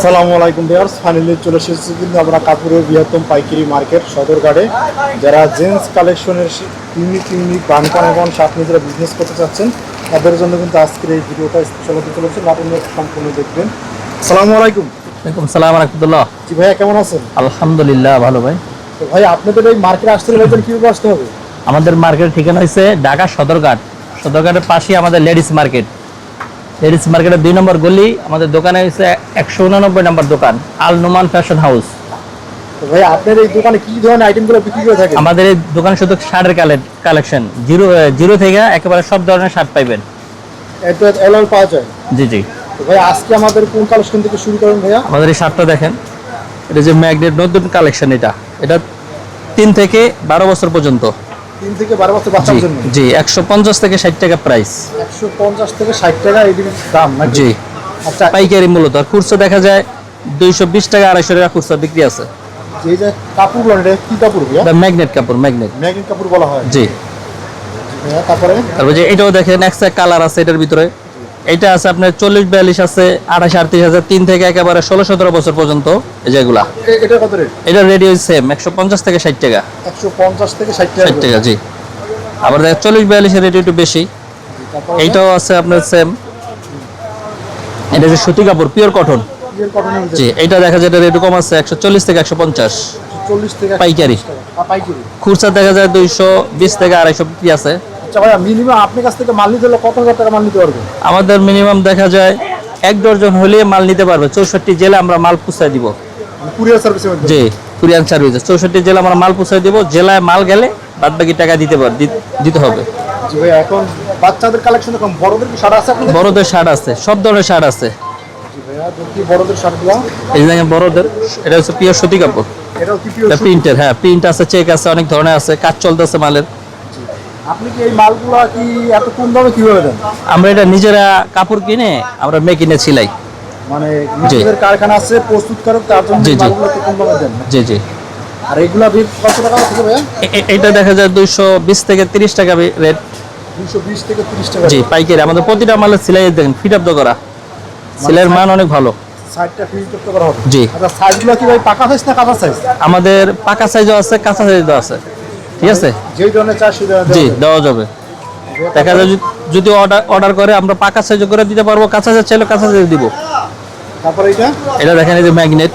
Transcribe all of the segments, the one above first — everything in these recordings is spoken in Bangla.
আসসালামু আলাইকুম ভিউয়ার্স ফাইনালি চলে এসেছি কিন্তু আমরা কাপুরের বৃহত্তম পাইকারি মার্কেট সদরঘাটে। যারা জেন্টস কালেকশনের ইউনিক ইউনিক বান শার্ট নিয়ে যারা বিজনেস করতে চাচ্ছেন তাদের জন্য কিন্তু আজকের এই ভিডিওটা হতে চলেছে নাটন সম্পূর্ণ দেখবেন। আসসালামু আলাইকুম। ওয়ালাইকুম সালাম রহমতুল্লাহ। জি ভাইয়া কেমন আছেন? আলহামদুলিল্লাহ ভালো ভাই। তো ভাই আপনাদের এই মার্কেটে আসতে গেলে কীভাবে আসতে হবে? আমাদের মার্কেটের ঠিকানা হয়েছে ঢাকা সদরঘাট। সদরঘাটের পাশেই আমাদের লেডিস মার্কেট। লেডিস মার্কেটের দুই নম্বর গলি আমাদের দোকানে হয়েছে একশো উনানব্বই নম্বর দোকান আল নোমান ফ্যাশন হাউস। ভাই আপনার এই দোকানে কী ধরনের আইটেমগুলো বিক্রি করে থাকেন? আমাদের এই দোকানে শুধু শার্টের কালেকশন জিরো জিরো থেকে একেবারে সব ধরনের শার্ট পাইবেন। এটা অ্যালাউ পাওয়া যায়? জি জি। ভাই আজকে আমাদের কোন কালেকশন থেকে শুরু করেন ভাইয়া? আমাদের এই শার্টটা দেখেন। এটা যে ম্যাগনেট নতুন কালেকশন এটা। এটা তিন থেকে বারো বছর পর্যন্ত। তিন থেকে বারো বছর বাচ্চার জন্য? জি একশো পঞ্চাশ থেকে ষাট টাকা প্রাইস একশো পঞ্চাশ থেকে ষাট টাকা এই দাম জি। আচ্ছা। পাইকারি মূলত। আর খুচরা দেখা যায় দুইশো বিশ টাকা আড়াইশো টাকা খুচরা বিক্রি আছে। এই যে কাপড় কি কাপড় ম্যাগনেট কাপড় ম্যাগনেট। ম্যাগনেট কাপড় বলা হয়। জি। ভাইয়া, তারপরে? যে এটাও দেখেন কালার আছে এটার ভিতরে। এটা আছে আপনার চল্লিশ বিয়াল্লিশ আছে আঠাশ আটত্রিশ হাজার তিন থেকে একেবারে ষোলো সতেরো বছর পর্যন্ত এই যেগুলা। এটা কত রেট? এটা রেডি সেম একশো পঞ্চাশ থেকে ষাট টাকা। একশো পঞ্চাশ থেকে ষাট টাকা। ষাট টাকা জি। আবার দেখ চল্লিশ বিয়াল্লিশের রেট একটু বেশি। তারপরে? এইটাও আছে আপনার সেম এটা যে সুতি কাপড় পিওর কটন জি এটা দেখা যায় এটা রেট কম আছে একশো চল্লিশ থেকে একশো পঞ্চাশ। পাইকারি। 150 টাকা। আর পাইকারি। খুচরা দেখা যায় দুইশো বিশ থেকে আড়াইশো বিক্রি আছে। আচ্ছা ভাইয়া মিনিমাম আপনার কাছ থেকে মাল নিতে হলে কত টাকা মাল নিতে পারবেন? আমাদের মিনিমাম দেখা যায় এক ডজন হলে মাল নিতে পারবে। চৌষট্টি জেলে আমরা মাল পুষাই দিব। কুরিয়ার সার্ভিসের জি কুরিয়ান সার্ভিস চৌষট্টি জেলে আমরা মাল পুষাই দিব। জেলায় মাল গেলে বাদ বাকি টাকা দিতে পার দিতে হবে। এখন বাচ্চাদের কালেকশন কম বড়দের কি শার্ট আছে আপনাদের? বড়দের শার্ট আছে সব ধরনের শার্ট আছে। বড়দের শার্টগুলো এই দেখেন বড়দের এটা হচ্ছে পিওর সুতি কাপড়। এটাও কি পিওর প্রিন্টের হ্যাঁ প্রিন্ট আছে চেক আছে অনেক ধরনের আছে কাজ চলতেছে মালের। আপনি কি এই মালগুলো কি এত কম দামে কীভাবে দেন? আমরা এটা নিজেরা কাপড় কিনে আমরা মেকিনে ছিলাই। মানে নিজেদের কারখানা আছে প্রস্তুতকারক তার জন্য। মালগুলো কম দামে দেন। জি জি। আর এগুলা কত টাকা থেকে এটা দেখা যায় দুইশো বিশ থেকে তিরিশ টাকা রেট থেকে টাকা জি পাইকারি। আমাদের প্রতিটা মালের সেলাই দেখেন ফিট আপ করা। সেলাইয়ের মান অনেক ভালো। সাইডটা ফিল করতে করা হবে। জি। আচ্ছা সাইজগুলো কি ভাই পাকা সাইজ না কাঁচা সাইজ আমাদের পাকা সাইজও আছে কাঁচা সাইজও আছে। ঠিক আছে? যেই ধরনের চাই জি দেওয়া যাবে। দেখা যায় যদি- অর্ডার অর্ডার করে আমরা পাকা সাইজ করে দিতে পারব কাঁচা সাইজ চাইলে কাঁচা সাইজ দিব। তারপরে এটা এটা দেখেন এই যে ম্যাগনেট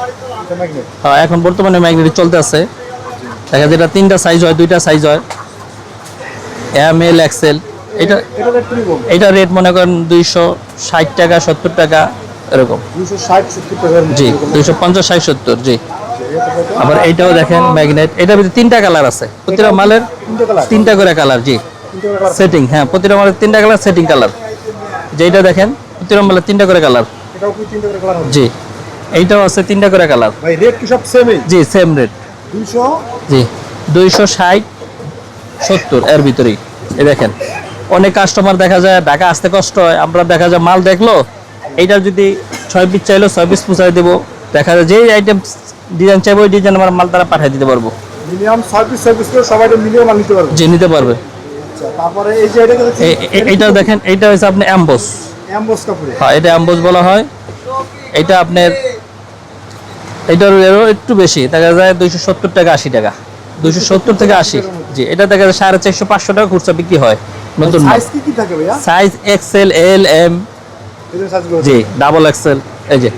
ম্যাগনেট এখন বর্তমানে ম্যাগনেট চলতে আছে। দেখা যায় এটা তিনটা সাইজ হয় দুইটা সাইজ হয়। এম এল এক্সেল এটা এটা রেট মনে করেন দুইশো ষাট টাকা সত্তর টাকা এরকম। জি দুইশো পঞ্চাশ ষাট সত্তর জি। আবার এইটাও দেখেন ম্যাগনেট এটার ভিতরে তিনটা কালার আছে। প্রতিটা মালের তিনটা করে কালার জি। সেটিং হ্যাঁ প্রতিটা মালের তিনটা কালার সেটিং কালার যেটা দেখেন প্রতিটা মালের তিনটা করে কালার জি এইটাও আছে তিনটা করে কালার ভাই রেট কি সব সেমই জি সেম রেট দুশো জি দুইশো ষাট সত্তর এর ভিতরেই। এ দেখেন অনেক কাস্টমার দেখা যায় ঢাকা আসতে কষ্ট হয় আমরা দেখা যায় মাল দেখল এইটার যদি ছয় পিস চাইলো ছয় পিস পুষাই দেবো। দেখা যায় যেই আইটেম ডিজাইন চাইব ওই ডিজাইন আমার মাল তারা পাঠিয়ে দিতে পারব। মিনিমাম ছয় পিস ছয় পিস করে সবাই মিনিমাম মাল নিতে পারবে। যে নিতে পারবে। আচ্ছা তারপরে এই যে এটাকে দেখছি এ- এ- এইটা দেখেন এইটা হচ্ছে আপনি অ্যাম্বোস অ্যাম্বোস কাপড়ে। হ্যাঁ এটা অ্যাম্বোস বলা হয়। এটা আপনার এটার একটু বেশি দেখা যায় দুইশো সত্তর টাকা আশি টাকা। দুইশো সত্তর থেকে আশি। জি এটা দেখা যায় সাড়ে চারশো পাঁচশো টাকা খুচরা বিক্রি হয় নতুন সাইজ কি কি থাকে ভাইয়া? Size XL L M G double XL এই যে।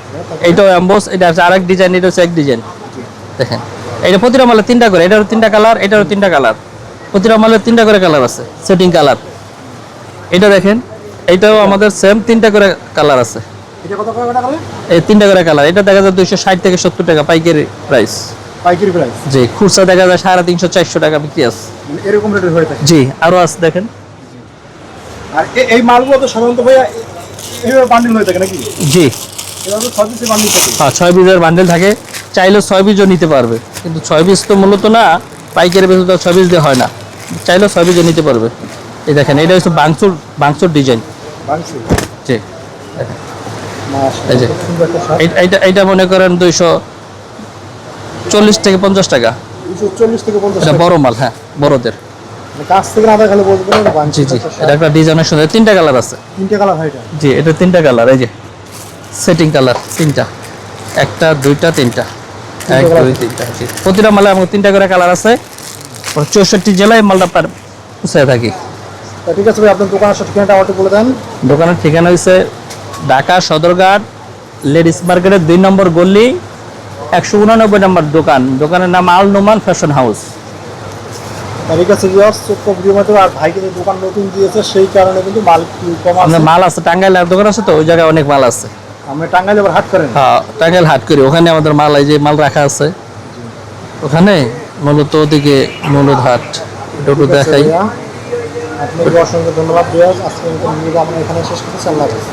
এইটাও অ্যাম্বোস এটা হচ্ছে আরেক ডিজাইন এটা হচ্ছে এক ডিজাইন দেখেন এটা প্রতিটা মালের তিনটা করে এটারও তিনটা কালার এটারও তিনটা কালার প্রতিটা মালের তিনটা করে কালার আছে সেটিং কালার এটা দেখেন এইটাও আমাদের সেম তিনটা করে কালার আছে। এই তিনটা করে কালার এটা দেখা যায় দুইশো ষাট থেকে সত্তর টাকা পাইকারি প্রাইস পাইকারি প্রাইস জি খুচরা দেখা যায় সাড়ে তিনশো চারশো টাকা বিক্রি আছে। এরকম রেটের হয়ে থাকে। জি আরও আছে দেখেন। আর এই মালগুলো তো সাধারণত ভাইয়া এইভাবে বান্ডিল হয়ে থাকে নাকি? জি। ছয় পিসের বান্ডিল থাকে। হ্যাঁ ছয় নিতে পারবে। কিন্তু ছয় বীজ তো মূলত না পাইকারি বেশি তো ছয় বীজ দিয়ে হয় না। চাইলেও ছয় বীজও নিতে পারবে। এই দেখেন এটা হচ্ছে বাংসুর বাংসুর ডিজাইন জি। এই যে। এইটা এইটা মনে করেন দুইশো চল্লিশ থেকে পঞ্চাশ টাকা। 240 থেকে 50 এটা বড় মাল হ্যাঁ বড়দের। মানে কাছ থেকে না দেখালে বলব জি জি এটা একটা ডিজাইনের সুন্দর। তিনটা কালার আছে। তিনটে কালার হয় এটা? জি এটা তিনটা কালার এই যে সেটিং কালার তিনটা। একটা দুইটা তিনটা। এক দুই তিনটা জি। প্রতিটা মালে আমার তিনটা করে কালার আছে। চৌষট্টি জেলায় মালটা আপনার পুষায় থাকি। ঠিক আছে ভাই আপনার দোকানের সাথে ঠিকানাটা আমাকে বলে দেন। দোকানের ঠিকানা হয়েছে ঢাকা সদরঘাট লেডিস মার্কেটের দুই নম্বর গল্লি একশো উনানব্বই নম্বর দোকান। দোকানের নাম আল নোমান ফ্যাশন হাউস। দোকান নতুন দিয়েছে সেই কারণে কিন্তু মাল আছে। আপনার মাল আছে টাঙ্গাইলের দোকান আছে তো? ওই জায়গায় অনেক মাল আছে। আমরা টাঙ্গাইলে আবার হাট করেন? হ্যাঁ টাঙ্গাইল হাট করি। ওখানে আমাদের মাল এই যে মাল রাখা আছে। ওখানে মূলত ওদিকে মূলত হাট। একটু দেখাই। আপনাকে অসংখ্য ধন্যবাদ আজকে আমরা এখানে শেষ আল্লাহ হাফেজ।